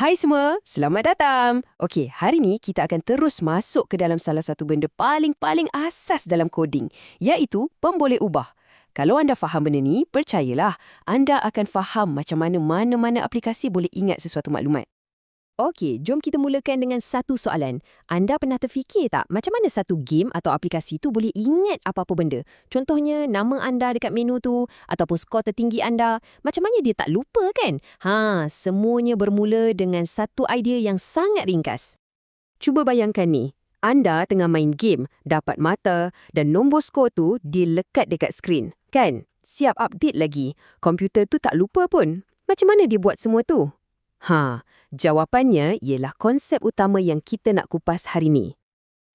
Hai semua, selamat datang. Okey, hari ni kita akan terus masuk ke dalam salah satu benda paling-paling asas dalam coding, iaitu pemboleh ubah. Kalau anda faham benda ni, percayalah, anda akan faham macam mana mana-mana aplikasi boleh ingat sesuatu maklumat. Okey, jom kita mulakan dengan satu soalan. Anda pernah terfikir tak macam mana satu game atau aplikasi tu boleh ingat apa-apa benda? Contohnya, nama anda dekat menu tu ataupun skor tertinggi anda. Macam mana dia tak lupa kan? Ha, semuanya bermula dengan satu idea yang sangat ringkas. Cuba bayangkan ni, anda tengah main game, dapat mata dan nombor skor tu dilekat dekat skrin. Kan? Siap update lagi. Komputer tu tak lupa pun. Macam mana dia buat semua tu? Ha, Jawapannya ialah konsep utama yang kita nak kupas hari ini.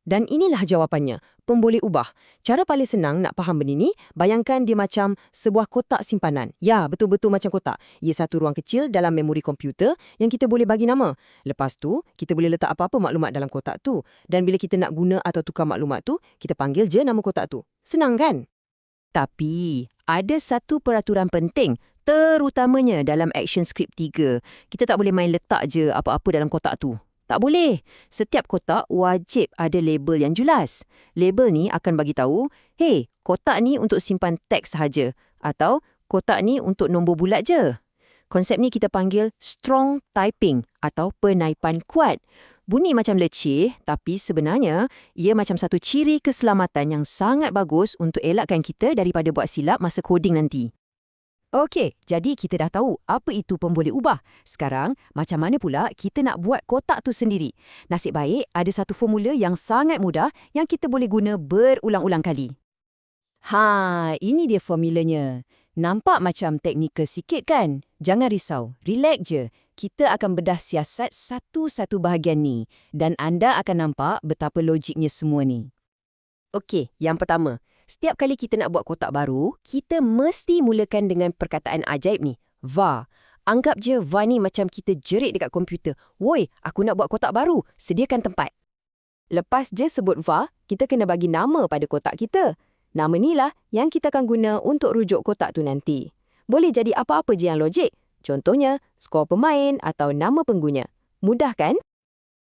Dan inilah jawapannya, pemboleh ubah. Cara paling senang nak faham benda ni, bayangkan dia macam sebuah kotak simpanan. Ya, betul-betul macam kotak. Ia satu ruang kecil dalam memori komputer yang kita boleh bagi nama. Lepas tu, kita boleh letak apa-apa maklumat dalam kotak tu. Dan bila kita nak guna atau tukar maklumat tu, kita panggil je nama kotak tu. Senang kan? Tapi, ada satu peraturan penting Terutamanya dalam action script 3, kita tak boleh main letak je apa-apa dalam kotak tu. Tak boleh. Setiap kotak wajib ada label yang jelas. Label ni akan bagi tahu, hey, kotak ni untuk simpan teks sahaja atau kotak ni untuk nombor bulat je. Konsep ni kita panggil strong typing atau penaipan kuat. Bunyi macam leceh, tapi sebenarnya ia macam satu ciri keselamatan yang sangat bagus untuk elakkan kita daripada buat silap masa coding nanti. Okey, jadi kita dah tahu apa itu pemboleh ubah. Sekarang, macam mana pula kita nak buat kotak tu sendiri? Nasib baik ada satu formula yang sangat mudah yang kita boleh guna berulang-ulang kali. Ha, ini dia formulanya. Nampak macam teknikal sikit kan? Jangan risau, relax je. Kita akan bedah siasat satu-satu bahagian ni dan anda akan nampak betapa logiknya semua ni. Okey, yang pertama, Setiap kali kita nak buat kotak baru, kita mesti mulakan dengan perkataan ajaib ni, var. Anggap je var ni macam kita jerit dekat komputer. Woi, aku nak buat kotak baru, sediakan tempat. Lepas je sebut var, kita kena bagi nama pada kotak kita. Nama ni lah yang kita akan guna untuk rujuk kotak tu nanti. Boleh jadi apa-apa je yang logik. Contohnya, skor pemain atau nama pengguna. Mudah kan?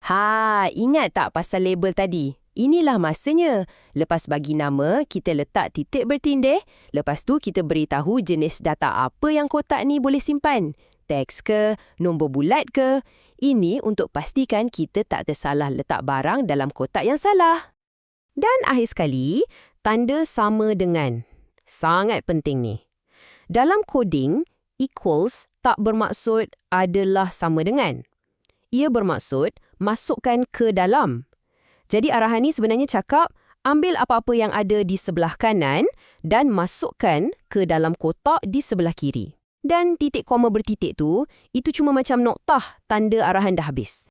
Ha, ingat tak pasal label tadi? Inilah masanya. Lepas bagi nama, kita letak titik bertindih. Lepas tu kita beritahu jenis data apa yang kotak ni boleh simpan. Teks ke, nombor bulat ke. Ini untuk pastikan kita tak tersalah letak barang dalam kotak yang salah. Dan akhir sekali, tanda sama dengan. Sangat penting ni. Dalam coding, equals tak bermaksud adalah sama dengan. Ia bermaksud masukkan ke dalam. Jadi arahan ni sebenarnya cakap, ambil apa-apa yang ada di sebelah kanan dan masukkan ke dalam kotak di sebelah kiri. Dan titik koma bertitik tu, itu cuma macam noktah tanda arahan dah habis.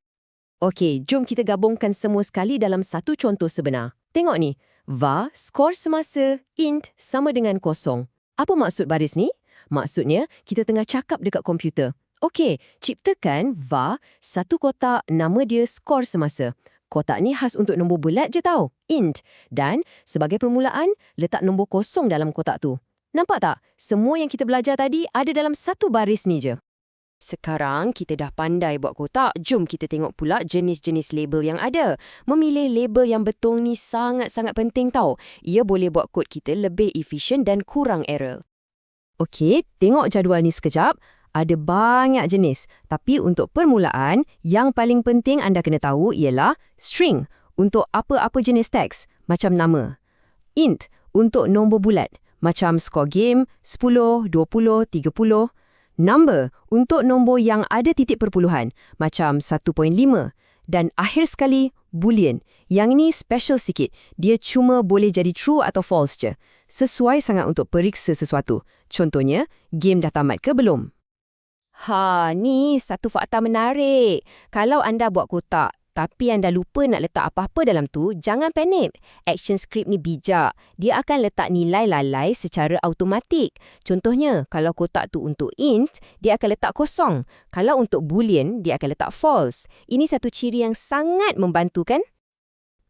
Okey, jom kita gabungkan semua sekali dalam satu contoh sebenar. Tengok ni, var skor semasa int sama dengan kosong. Apa maksud baris ni? Maksudnya, kita tengah cakap dekat komputer. Okey, ciptakan var satu kotak nama dia skor semasa. Kotak ni khas untuk nombor bulat je tau, int. Dan sebagai permulaan, letak nombor kosong dalam kotak tu. Nampak tak? Semua yang kita belajar tadi ada dalam satu baris ni je. Sekarang kita dah pandai buat kotak, jom kita tengok pula jenis-jenis label yang ada. Memilih label yang betul ni sangat-sangat penting tau. Ia boleh buat kod kita lebih efisien dan kurang error. Okey, tengok jadual ni sekejap. Ada banyak jenis, tapi untuk permulaan, yang paling penting anda kena tahu ialah string untuk apa-apa jenis teks, macam nama. Int untuk nombor bulat, macam skor game 10, 20, 30. Number untuk nombor yang ada titik perpuluhan, macam 1.5. Dan akhir sekali, boolean. Yang ini special sikit. Dia cuma boleh jadi true atau false je. Sesuai sangat untuk periksa sesuatu. Contohnya, game dah tamat ke belum? Ha, ni satu fakta menarik. Kalau anda buat kotak, tapi anda lupa nak letak apa-apa dalam tu, jangan panik. Action script ni bijak. Dia akan letak nilai lalai secara automatik. Contohnya, kalau kotak tu untuk int, dia akan letak kosong. Kalau untuk boolean, dia akan letak false. Ini satu ciri yang sangat membantu kan?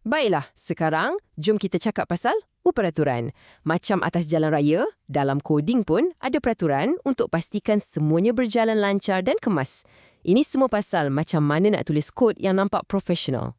Baiklah, sekarang jom kita cakap pasal peraturan. Macam atas jalan raya, dalam coding pun ada peraturan untuk pastikan semuanya berjalan lancar dan kemas. Ini semua pasal macam mana nak tulis kod yang nampak profesional.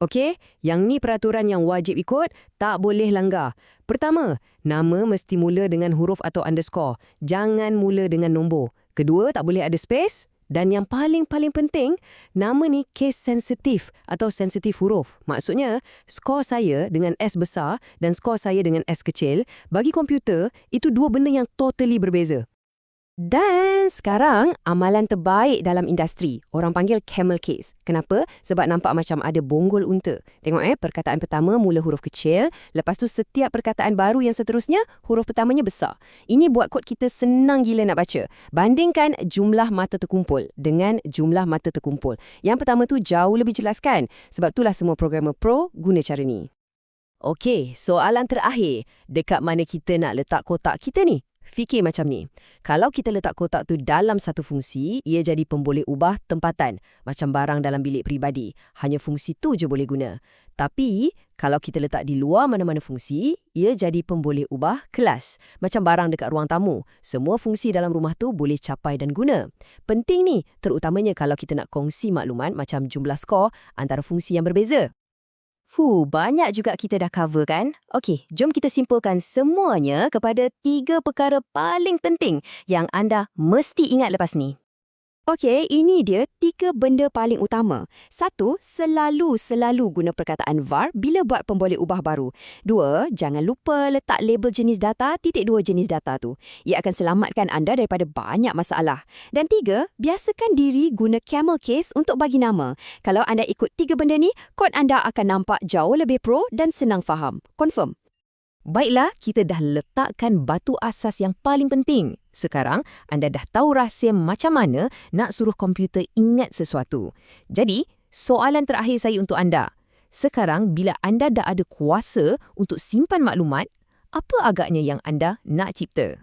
Okey, yang ni peraturan yang wajib ikut, tak boleh langgar. Pertama, nama mesti mula dengan huruf atau underscore. Jangan mula dengan nombor. Kedua, tak boleh ada space. Dan yang paling-paling penting, nama ni case sensitif atau sensitif huruf. Maksudnya, skor saya dengan S besar dan skor saya dengan S kecil, bagi komputer, itu dua benda yang totally berbeza. Dan sekarang, amalan terbaik dalam industri. Orang panggil camel case. Kenapa? Sebab nampak macam ada bonggol unta. Tengok eh, perkataan pertama mula huruf kecil, lepas tu setiap perkataan baru yang seterusnya, huruf pertamanya besar. Ini buat kod kita senang gila nak baca. Bandingkan jumlah mata terkumpul dengan jumlah mata terkumpul. Yang pertama tu jauh lebih jelas kan? Sebab itulah semua programmer pro guna cara ni. Okey, soalan terakhir. Dekat mana kita nak letak kotak kita ni? Fikir macam ni. Kalau kita letak kotak tu dalam satu fungsi, ia jadi pemboleh ubah tempatan. Macam barang dalam bilik peribadi. Hanya fungsi tu je boleh guna. Tapi, kalau kita letak di luar mana-mana fungsi, ia jadi pemboleh ubah kelas. Macam barang dekat ruang tamu. Semua fungsi dalam rumah tu boleh capai dan guna. Penting ni, terutamanya kalau kita nak kongsi maklumat macam jumlah skor antara fungsi yang berbeza. Fuh, banyak juga kita dah cover kan? Okey, jom kita simpulkan semuanya kepada tiga perkara paling penting yang anda mesti ingat lepas ni. Okey, ini dia tiga benda paling utama. Satu, selalu-selalu guna perkataan var bila buat pemboleh ubah baru. Dua, jangan lupa letak label jenis data titik dua jenis data tu. Ia akan selamatkan anda daripada banyak masalah. Dan tiga, biasakan diri guna camel case untuk bagi nama. Kalau anda ikut tiga benda ni, kod anda akan nampak jauh lebih pro dan senang faham. Confirm. Baiklah, kita dah letakkan batu asas yang paling penting. Sekarang, anda dah tahu rahsia macam mana nak suruh komputer ingat sesuatu. Jadi, soalan terakhir saya untuk anda. Sekarang, bila anda dah ada kuasa untuk simpan maklumat, apa agaknya yang anda nak cipta?